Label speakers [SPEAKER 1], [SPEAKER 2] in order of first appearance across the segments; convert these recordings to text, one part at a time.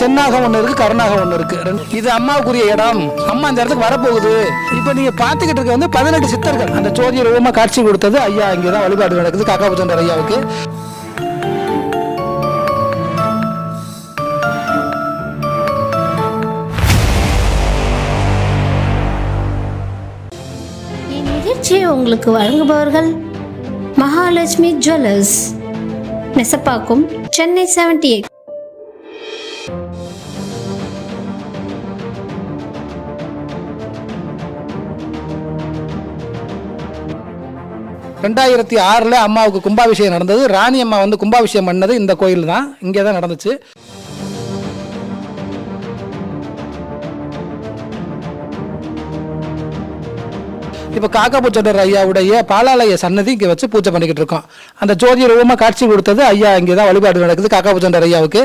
[SPEAKER 1] சென்னாகம் ஒன்று இருக்கு கருணாகம் ஒன்று இருக்கு. இது அம்மாவுக்குரிய இடம். அம்மா அந்த இடத்துக்கு வரப்போகுது. இப்போ நீங்க பார்த்துக்கிட்டு இருக்க வந்து பதினெட்டு சித்தர்கள். அந்த ஜோதி ரூபமா காட்சி கொடுத்தது ஐயா இங்கே தான் வழிபாடு நடக்குது காக்கா புத்தண்டர் ஐயாவுக்கு.
[SPEAKER 2] உங்களுக்கு வழங்குபவர்கள் Mahalakshmi jewellers. நெசப்பாக்கும் Chennai seventy eight
[SPEAKER 1] ரெண்டாயிரத்தி ஆறில் அம்மாவுக்கு கும்பாபிஷேகம் நடந்தது. ராணி அம்மா வந்து கும்பாபிஷேகம் பண்ணது இந்த கோயில் தான் இங்கே தான் நடந்துச்சு. இப்போ காக்காபூச்சோடர் ஐயாவுடைய பாலாலய சன்னதி இங்கே வச்சு பூஜை பண்ணிக்கிட்டு இருக்கோம். அந்த ஜோதி ரூபமாக காட்சி கொடுத்தது ஐயா இங்கே தான் வழிபாடு நடக்குது காக்காபூச்சண்டர் ஐயாவுக்கு.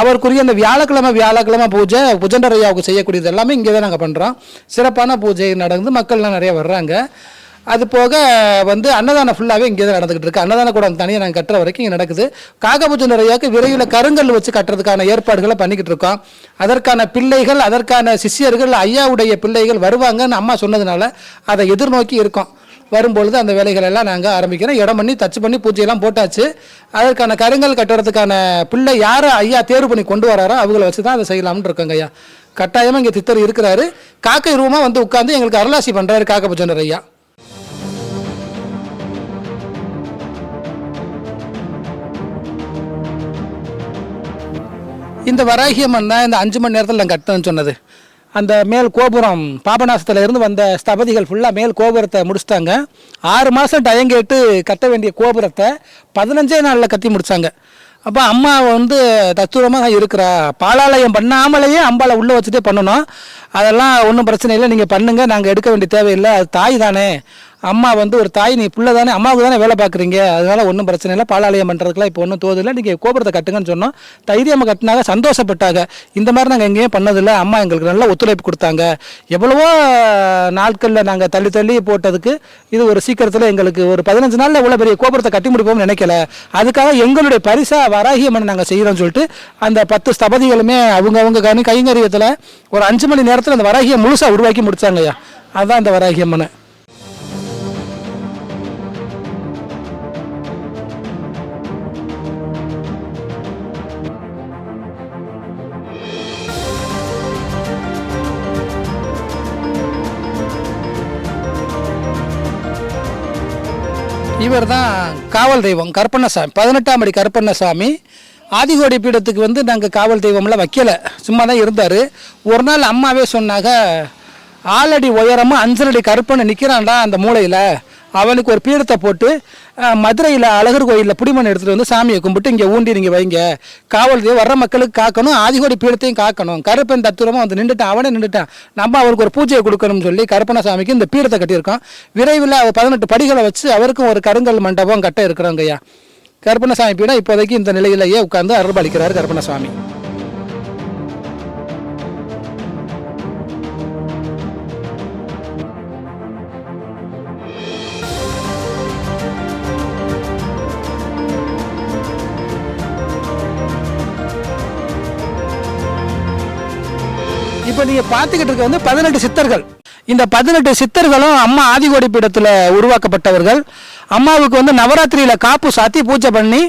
[SPEAKER 1] அவருக்குரிய அந்த வியாழக்கிழமை வியாழக்கிழமை பூஜை புஜண்டர் ஐயாவுக்கு செய்யக்கூடியது எல்லாமே இங்கே தான் நாங்கள் பண்ணுறோம் சிறப்பான பூஜை நடந்து மக்கள்லாம் நிறைய வர்றாங்க. அது போக வந்து அன்னதானம் ஃபுல்லாகவே இங்கே தான் நடந்துகிட்டு இருக்கு. அன்னதான கூடம் தனியாக நாங்கள் கட்டுற வரைக்கும் இங்கே நடக்குது. காகபூஜை நிறையாக்கு விரைவில் கருங்கல் வச்சு கட்டுறதுக்கான ஏற்பாடுகளை பண்ணிக்கிட்டு இருக்கோம். அதற்கான பிள்ளைகள் அதற்கான சிஷ்யர்கள் ஐயாவுடைய பிள்ளைகள் வருவாங்கன்னு அம்மா சொன்னதுனால அதை எதிர்நோக்கி இருக்கோம். வரும்பொழுது அந்த வேலைகள் எல்லாம் நாங்கள் ஆரம்பிக்கிறோம். இடம் பண்ணி தச்சு பண்ணி பூஜையெல்லாம் போட்டாச்சு. அதற்கான கருங்கல் கட்டுறதுக்கான பிள்ளை யாரை ஐயா தேர்வு பண்ணி கொண்டு வராரோ அவங்கள வச்சு தான் அதை செய்யலாம்னு இருக்கோங்க ஐயா. கட்டாயமாக இங்கே தித்தர் இருக்கிறாரு. காக்கை ரூமாக வந்து உட்காந்து எங்களுக்கு அருளாசி பண்ணுறாரு காக்கபூஜனர் ஐயா இந்த வராகியம்மன் தான் இந்த அஞ்சு மணி நேரத்தில் நான் கட்டணும்னு சொன்னது. அந்த மேல் கோபுரம் பாபநாசத்தில் இருந்து வந்த ஸ்தபதிகள் ஃபுல்லாக மேல் கோபுரத்தை முடிச்சிட்டாங்க. ஆறு மாதம் டயம் கேட்டு கட்ட வேண்டிய கோபுரத்தை பதினஞ்சே நாளில் கட்டி முடித்தாங்க அப்போ அம்மா வந்து தத்துவமாக தான் இருக்கிறா. பாலாலயம் பண்ணாமலேயே அம்பாளை உள்ளே வச்சுட்டே பண்ணணும். அதெல்லாம் ஒன்றும் பிரச்சனை இல்லை. நீங்கள் பண்ணுங்கள் நாங்கள் எடுக்க வேண்டிய தேவையில்லை. அது தாய் தானே. அம்மா வந்து ஒரு தாய் நீ புள்ள தானே அம்மாவுக்கு தானே வேலை பார்க்குறீங்க? அதனால ஒன்றும் பிரச்சனை இல்லை. பாலாலயம் பண்ணுறதுக்குலாம் இப்போ ஒன்றும் தோதில்லை நீங்கள் கோபுரத்தை கட்டுங்கன்னு சொன்னோம். தைரியமாக கட்டினாங்க சந்தோஷப்பட்டாங்க. இந்த மாதிரி நாங்கள் எங்கேயும் பண்ணதில்லை. அம்மா எங்களுக்கு நல்ல ஒத்துழைப்பு கொடுத்தாங்க. எவ்வளவோ நாட்களில் நாங்கள் தள்ளி தள்ளி போட்டதுக்கு இது ஒரு சீக்கிரத்தில் எங்களுக்கு ஒரு பதினஞ்சு நாளில் இவ்வளோ பெரிய கோபுரத்தை கட்டி முடிப்போம்னு நினைக்கல. அதுக்காக எங்களுடைய பரிசாக வராகியம்மன் நாங்கள் செய்கிறோம்னு சொல்லிட்டு அந்த பத்து ஸ்தபதிகளுமே அவங்கவுங்க கனி கைங்கரியத்தில் ஒரு அஞ்சு மணி நேரத்தில் அந்த வராகியை முழுசாக உருவாக்கி முடிச்சாங்கய்யா. அதுதான் அந்த வராகியம்மனை இவர் தான் காவல் தெய்வம் கருப்பண்ணசாமி. பதினெட்டாம் அடி கருப்பண்ணசாமி. ஆதிகோடி பீடத்துக்கு வந்து நாங்கள் காவல் தெய்வம்லாம் வைக்கல. சும்மா தான் இருந்தார். ஒரு நாள் அம்மாவே சொன்னாங்க ஆலடி உயரமாக அஞ்சலடி கருப்பண்ண நிற்கிறான்டா அந்த மூலையில். அவனுக்கு ஒரு பீடத்தை போட்டு மதுரையில் அழகர் கோயிலில் புடிமண் எடுத்துகிட்டு வந்து சாமியை கும்பிட்டு இங்கே ஊண்டி நீங்கள் வைங்க. காவல் வர்ற மக்களுக்கு காக்கணும் ஆதிகோடி பீடத்தையும் காக்கணும். கருப்பன் தத்துவமாக வந்து நின்றுட்டான் அவனே நின்றுட்டான் நம்ம அவருக்கு ஒரு பூஜையை கொடுக்கணும்னு சொல்லி கருப்பணசாமிக்கு இந்த பீடத்தை கட்டியிருக்கோம். விரைவில் அவர் பதினெட்டு படிகளை வச்சு அவருக்கும் ஒரு கருங்கல் மண்டபம் கட்ட இருக்கிறோங்கய்யா ஐயா. கருப்பண்ணசாமி பீடம் இப்போதைக்கு இந்த நிலையிலேயே உட்கார்ந்து அருள்பாலிக்கிறார் கருப்பணசாமி இப்போ நீங்கள் பார்த்துக்கிட்டு இருக்க வந்து பதினெட்டு சித்தர்கள். இந்த பதினெட்டு சித்தர்களும் அம்மா ஆதிகோடி பீடத்தில் உருவாக்கப்பட்டவர்கள். அம்மாவுக்கு வந்து நவராத்திரியில் காப்பு சாத்தி பூஜை பண்ணி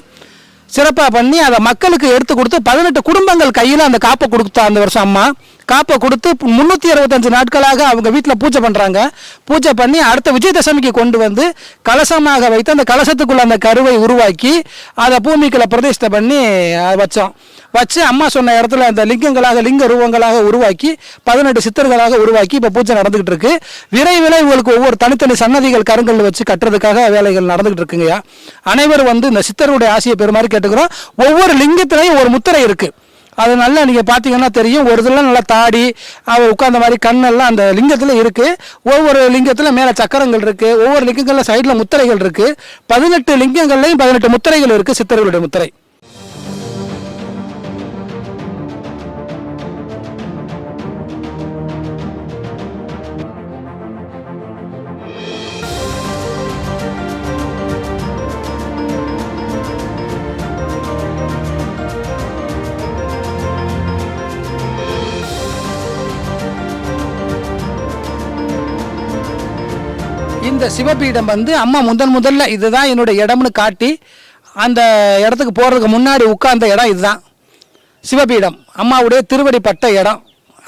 [SPEAKER 1] சிறப்பாக பண்ணி அதை மக்களுக்கு எடுத்து கொடுத்து பதினெட்டு குடும்பங்கள் கையில் அந்த காப்பை கொடுத்தா அந்த வருஷம் அம்மா. காப்பை கொடுத்து முந்நூற்றி அறுபத்தஞ்சு நாட்களாக அவங்க வீட்டில் பூஜை பண்ணுறாங்க பூஜை பண்ணி அடுத்த விஜயதசமிக்கு கொண்டு வந்து கலசமாக வைத்து அந்த கலசத்துக்குள்ள அந்த கருவை உருவாக்கி அதை பூமிக்குள்ள பிரதிஷ்டை பண்ணி அதை வச்சோம். வச்சு அம்மா சொன்ன இடத்துல அந்த லிங்கங்களாக லிங்க ரூபங்களாக உருவாக்கி பதினெட்டு சித்தர்களாக உருவாக்கி இப்போ பூஜை நடந்துகிட்டு இருக்கு. விரைவில் இவங்களுக்கு ஒவ்வொரு தனித்தனி சன்னதிகள் கருங்கல் வச்சு கட்டுறதுக்காக வேலைகள் நடந்துகிட்டு இருக்குங்கய்யா. அனைவரும் வந்து இந்த சித்தருடைய ஆசையை பெறுமாறு கேட்டுக்கிறோம். ஒவ்வொரு லிங்கத்திலையும் ஒரு முத்திரை இருக்குது அது நல்லா நீங்கள் பார்த்தீங்கன்னா தெரியும். ஒரு இதில் நல்லா தாடி அவள் உட்காந்த மாதிரி கண்ணெல்லாம் அந்த லிங்கத்தில் இருக்குது ஒவ்வொரு லிங்கத்தில் மேலே சக்கரங்கள் இருக்குது ஒவ்வொரு லிங்கங்களில் சைடில் முத்திரைகள் இருக்குது பதினெட்டு லிங்கங்கள்லையும் பதினெட்டு முத்திரைகள் இருக்குது சித்தர்களுடைய முத்திரை. இந்த சிவபீடம் வந்து அம்மா முதன் முதல்ல இதுதான் என்னோட இடம்னு காட்டி அந்த இடத்துக்கு போகிறதுக்கு முன்னாடி உட்கார்ந்த இடம் இதுதான். சிவபீடம். அம்மாவுடைய திருவடி பட்ட இடம்.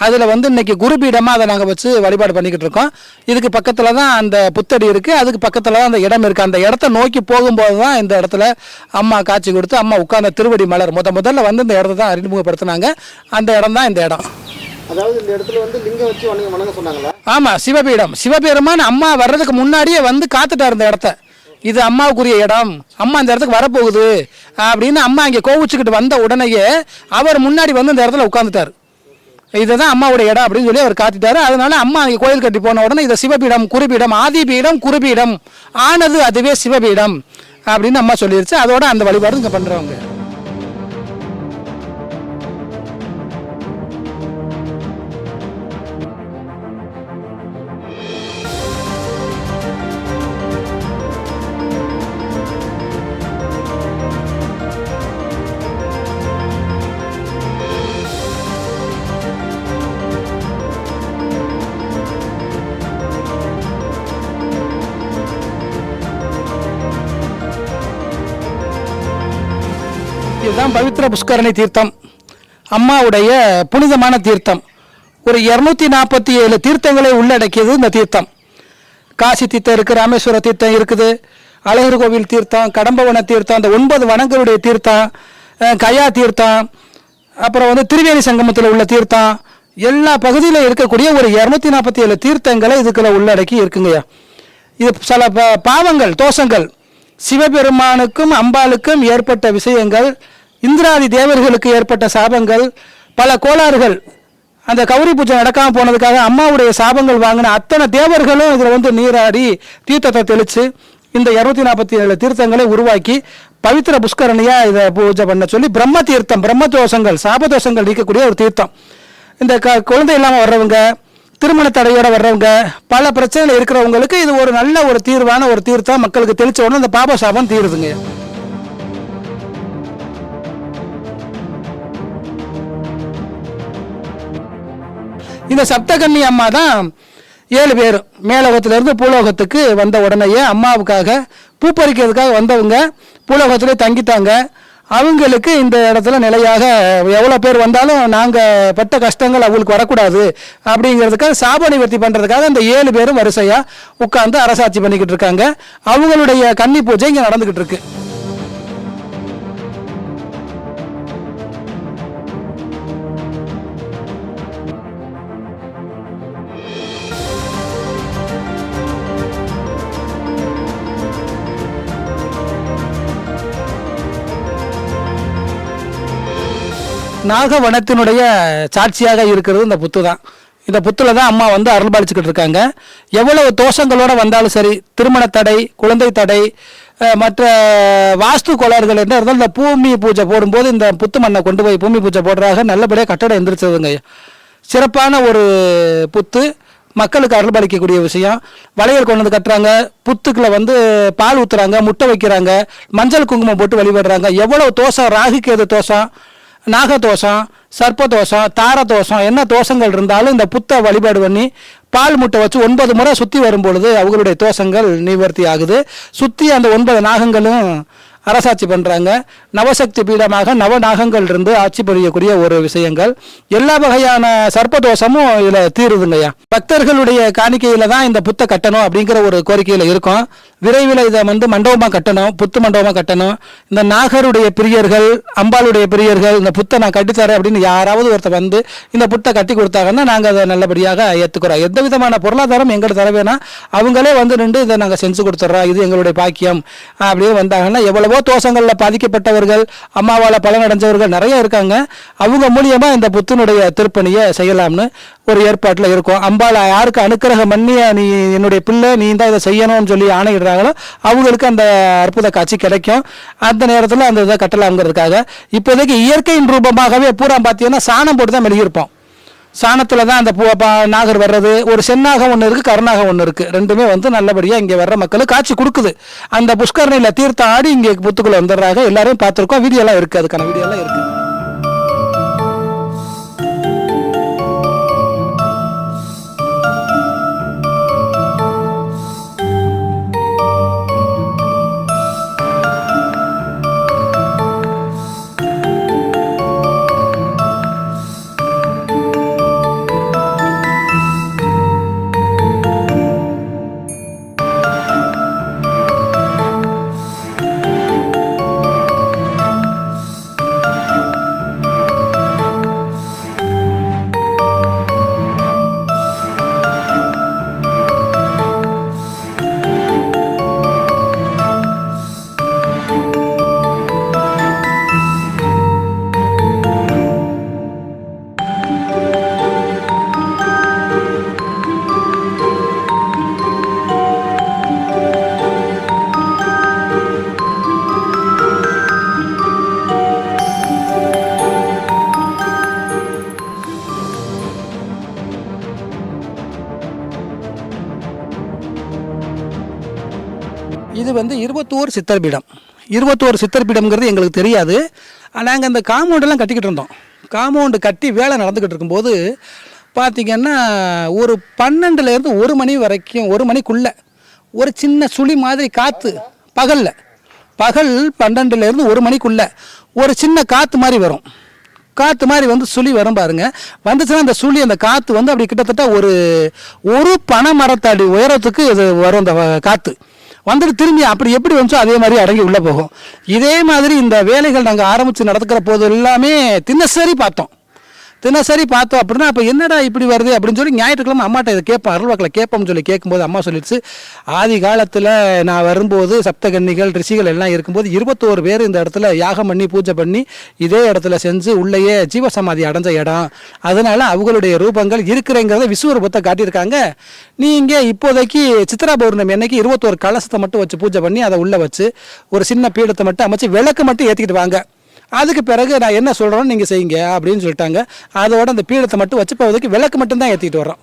[SPEAKER 1] அதில் வந்து இன்னைக்கு குருபீடமாக அதை நாங்கள் வச்சு வழிபாடு பண்ணிக்கிட்டு இருக்கோம். இதுக்கு பக்கத்தில் தான் அந்த புத்தடி இருக்குது அதுக்கு பக்கத்தில் தான் அந்த இடம் இருக்குது அந்த இடத்த நோக்கி போகும்போது தான் இந்த இடத்துல அம்மா காட்சி கொடுத்து அம்மா உட்கார்ந்த திருவடி மலர். முத முதல்ல வந்து இந்த இடத்த தான் அறிமுகப்படுத்தினாங்க. அந்த இடம் தான் இந்த இடம்.
[SPEAKER 3] அதாவது இந்த இடத்துல வந்து லிங்கம் வச்சு வணங்க வணங்க சொன்னாங்களா?
[SPEAKER 1] ஆமாம் சிவபீடம். சிவபெருமான் அம்மா வர்றதுக்கு முன்னாடியே வந்து காத்துட்டார் இந்த இடத்த. இது அம்மாவுக்குரிய இடம். அம்மா இந்த இடத்துக்கு வரப்போகுது. அப்படின்னு அம்மா இங்கே கோவிச்சுக்கிட்டு வந்த உடனேயே அவர் முன்னாடி வந்து இந்த இடத்துல உட்காந்துட்டார் இதுதான் அம்மாவோட இடம் அப்படின்னு சொல்லி அவர் காத்திட்டாரு. அதனால அம்மா அங்கே கோயில் கட்டி போன உடனே இதை சிவபீடம் குருபீடம் ஆதிபீடம் குருபீடம் ஆனது அதுவே சிவபீடம் அப்படின்னு அம்மா சொல்லிருச்சு. அதோட அந்த வழிபாடு இங்கே பண்ணுறவங்க தான் பவித்ர புஷ்கரணி தீர்த்தம் அம்மாவுடைய புனிதமான தீர்த்தம். ஒரு இரநூத்தி நாற்பத்தி ஏழு தீர்த்தங்களை உள்ளடக்கியது இந்த தீர்த்தம். காசி தீர்த்தம் இருக்குது ராமேஸ்வர தீர்த்தம் இருக்குது அழகர் கோவில் தீர்த்தம் கடம்பவன தீர்த்தம் அந்த ஒன்பது வனங்களுடைய தீர்த்தம் கயா தீர்த்தம் அப்புறம் வந்து திருவேணி சங்கமத்தில் உள்ள தீர்த்தம் எல்லா பகுதியில் இருக்கக்கூடிய ஒரு இரநூத்தி நாற்பத்தி ஏழு தீர்த்தங்களை இதுக்குள்ள உள்ளடக்கி இருக்குங்கய்யா. இது சில பாவங்கள் தோஷங்கள் சிவபெருமானுக்கும் அம்பாளுக்கும் ஏற்பட்ட விஷயங்கள் இந்திராதி தேவர்களுக்கு ஏற்பட்ட சாபங்கள் பல கோளாறுகள். அந்த கௌரி பூஜை நடக்காமல் போனதுக்காக அம்மாவுடைய சாபங்கள் வாங்கின அத்தனை தேவர்களும் இதில் வந்து நீராடி தீர்த்தத்தை தெளித்து இந்த இரநூத்தி நாற்பத்தி ஏழு தீர்த்தங்களை உருவாக்கி பவித்திர புஷ்கரணியாக இதை பூஜை பண்ண சொல்லி பிரம்ம தீர்த்தம் பிரம்ம தோஷங்கள் சாபதோஷங்கள் நீக்கக்கூடிய ஒரு தீர்த்தம். இந்த க குழந்தை இல்லாமல் வர்றவங்க திருமண தடையோடு வர்றவங்க பல பிரச்சனைகள் இருக்கிறவங்களுக்கு இது ஒரு நல்ல ஒரு தீர்வான ஒரு தீர்த்தம் மக்களுக்கு தெளிச்ச உடனே இந்த பாப சாபம் தீருதுங்க. இந்த சப்தகன்னி அம்மா தான் ஏழு பேர். மேலோகத்திலிருந்து பூலோகத்துக்கு வந்த உடனேயே அம்மாவுக்காக பூ பறிக்கிறதுக்காக வந்தவங்க பூலோகத்திலே தங்கிட்டாங்க. அவங்களுக்கு இந்த இடத்துல நிலையாக எவ்வளோ பேர் வந்தாலும் நாங்கள் பட்ட கஷ்டங்கள் அவங்களுக்கு வரக்கூடாது அப்படிங்கிறதுக்காக சாப நிவர்த்தி பண்ணுறதுக்காக அந்த ஏழு பேரும் வரிசையாக உட்காந்து அரசாட்சி பண்ணிக்கிட்டு இருக்காங்க. அவங்களுடைய கன்னி பூஜை இங்கே நடந்துக்கிட்டு இருக்கு. நாகவனத்தினுடைய சாட்சியாக இருக்கிறது இந்த புத்து தான். இந்த புத்தில் தான் அம்மா வந்து அருள்பாலிச்சுக்கிட்டு இருக்காங்க. எவ்வளவு தோஷங்களோடு வந்தாலும் சரி திருமண தடை குழந்தை தடை மற்ற வாஸ்து கோளாறுகள் என்ன இருந்தாலும் இந்த பூமி பூஜை போடும்போது இந்த புத்து மண்ணை கொண்டு போய் பூமி பூஜை போடுறாங்க. நல்லபடியாக கட்டடம் எந்திரிச்சதுங்க. சிறப்பான ஒரு புத்து. மக்களுக்கு அருள்பளிக்கக்கூடிய விஷயம். வளையல் கொண்டு வந்து கட்டுறாங்க. புத்துக்களை வந்து பால் ஊற்றுறாங்க முட்டை வைக்கிறாங்க. மஞ்சள் குங்குமம் போட்டு வழிபடுறாங்க. எவ்வளோ தோஷம்? ராகுக்கு எது தோஷம்? நாகதோஷம் சர்ப்பதோஷம் தாரதோஷம் என்ன தோஷங்கள் இருந்தாலும் இந்த புத்தை வழிபாடு பண்ணி பால் முட்டை வச்சு ஒன்பது முறை சுற்றி வரும்பொழுது அவங்களுடைய தோஷங்கள் நிவர்த்தி ஆகுது. சுற்றி அந்த ஒன்பது நாகங்களும் அரசாட்சி பண்ணுறாங்க நவசக்தி பீடமாக நவநாகங்கள் இருந்து ஆட்சி புரியக்கூடிய ஒரு விஷயங்கள். எல்லா வகையான சர்ப்பதோஷமும் இதில் தீருதுங்கய்யா. பக்தர்களுடைய காணிக்கையில் தான் இந்த புத்தை கட்டணும் அப்படிங்கிற ஒரு கோரிக்கையில் இருக்கும். விரைவில் இதை வந்து மண்டபமாக கட்டணும் புத்து மண்டபமாக கட்டணும். இந்த நாகருடைய பிரியர்கள் அம்பாளுடைய பிரியர்கள் இந்த புத்தை நான் கட்டித்தரேன் அப்படின்னு யாராவது ஒருத்தர் வந்து இந்த புத்தை கட்டி கொடுத்தாங்கன்னா நாங்கள் அதை நல்லபடியாக ஏற்றுக்கிறோம் எந்த விதமான பொருளாதாரம் எங்கிட்ட தர வேணாம். அவங்களே வந்து நின்று இதை நாங்கள் செஞ்சு கொடுத்துட்றோம் இது எங்களுடைய பாக்கியம். அப்படியே வந்தாங்கன்னா எவ்வளவோ தோஷங்களில் பாதிக்கப்பட்டவர்கள் அம்மாவால் பலனடைஞ்சவர்கள் நிறைய இருக்காங்க. அவங்க மூலியமாக இந்த புத்தனுடைய திருப்பணியை செய்யலாம்னு ஒரு ஏற்பாட்டில் இருக்கும். அம்பாள் யாருக்கு அனுக்கிரகம் பண்ணி நீ என்னுடைய பிள்ளை நீ தான் இதை செய்யணும்னு சொல்லி ஆணையிடுறாங்களோ அவங்களுக்கு அந்த அற்புத காட்சி கிடைக்கும். அந்த நேரத்தில் அந்த இதை கட்டலாம்ங்கிறதுக்காக. இப்போதைக்கு இயற்கையின் ரூபமாகவே பூரா பார்த்தீங்கன்னா சாணம் போட்டு தான் மெழுகியிருப்போம். சாணத்தில் தான் அந்த பூ பா- நாகர் வர்றது. ஒரு சென்னாகம் ஒன்று இருக்குது கருநாகம் ஒன்று இருக்குது ரெண்டுமே வந்து நல்லபடியாக இங்கே வர்ற மக்களுக்கு காட்சி கொடுக்குது. அந்த புஷ்கரணியில் தீர்த்த ஆடி இங்கே புத்துக்குள்ளே வந்துடுறாங்க. எல்லாரும் பார்த்துருக்கோம். வீடியோலாம் இருக்குது அதுக்கான வீடியோலாம் இருக்குது இது வந்து இருபத்தோரு சித்தர் பீடம் இருபத்தோரு சித்தர் பீடம்ங்கிறது எங்களுக்கு தெரியாது. நாங்கள் அந்த காம்பவுண்டெல்லாம் கட்டிக்கிட்டு இருந்தோம். காம்பவுண்டு கட்டி வேலை நடந்துக்கிட்டு இருக்கும்போது பார்த்திங்கன்னா ஒரு பன்னெண்டுலேருந்து ஒரு மணி வரைக்கும் ஒரு மணிக்குள்ளே ஒரு சின்ன சுழி மாதிரி காற்று பகலில். பகல் பன்னெண்டுலேருந்து ஒரு மணிக்குள்ளே ஒரு சின்ன காற்று மாதிரி வரும். காற்று மாதிரி வந்து சுழி வரும் பாருங்க. வந்துச்சுன்னா அந்த சுழி அந்த காற்று வந்து அப்படி கிட்டத்தட்ட ஒரு ஒரு பனை மரத்தடி உயரத்துக்கு இது வரும் அந்த காற்று வந்துட்டு திரும்பி அப்படி எப்படி வந்துச்சோ அதே மாதிரி அடங்கி உள்ளே போகும். இதே மாதிரி இந்த வேலைகள் நாங்கள் ஆரம்பித்து நடத்துக்கிற போது எல்லாமே தினசரி பார்த்தோம். தினசரி பார்த்தோம் அப்படின்னா அப்போ என்னடா இப்படி வருது அப்படின்னு சொல்லி ஞாயிற்றுக்கிழமை அம்மாட்ட இதை கேட்பேன் அருள்வாக்கில் கேட்போம்னு சொல்லி கேட்கும்போது அம்மா சொல்லிடுச்சு. ஆதி காலத்தில் நான் வரும்போது சப்தகன்னிகள் ரிஷிகள் எல்லாம் இருக்கும்போது இருபத்தோரு பேர் இந்த இடத்துல யாகம் பண்ணி பூஜை பண்ணி இதே இடத்துல செஞ்சு உள்ளேயே ஜீவசமாதி அடைஞ்ச இடம். அதனால அவங்களுடைய ரூபங்கள் இருக்கிறேங்கிறத விஸ்வரூபத்தை காட்டியிருக்காங்க. நீங்கள் இப்போதைக்கு சித்ரா பௌர்ணமி அன்னைக்கு இருபத்தோரு கலசத்தை மட்டும் வச்சு பூஜை பண்ணி அதை உள்ளே வச்சு ஒரு சின்ன பீடத்தை மட்டும் அமைச்சு விளக்கு மட்டும் ஏற்றிக்கிட்டு வாங்க. அதுக்கு பிறகு நான் என்ன சொல்கிறேன்னு நீங்கள் செய்யுங்க அப்படின்னு சொல்லிட்டாங்க. அதோட அந்த பீடத்தை மட்டும் வச்சு இப்போதைக்கு விளக்கு மட்டும்தான் ஏற்றிக்கிட்டு வரோம்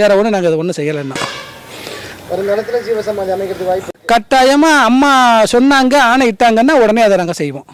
[SPEAKER 1] வேறு ஒன்றும் நாங்கள் அதை ஒன்றும் செய்யலைன்னா.
[SPEAKER 3] வருங்காலத்தில் ஜீவசமாதி அமைக்கிறதுக்கு வாய்ப்பு
[SPEAKER 1] கட்டாயமாக அம்மா சொன்னாங்க ஆணை இட்டாங்கன்னா உடனே அதை நாங்கள் செய்வோம்.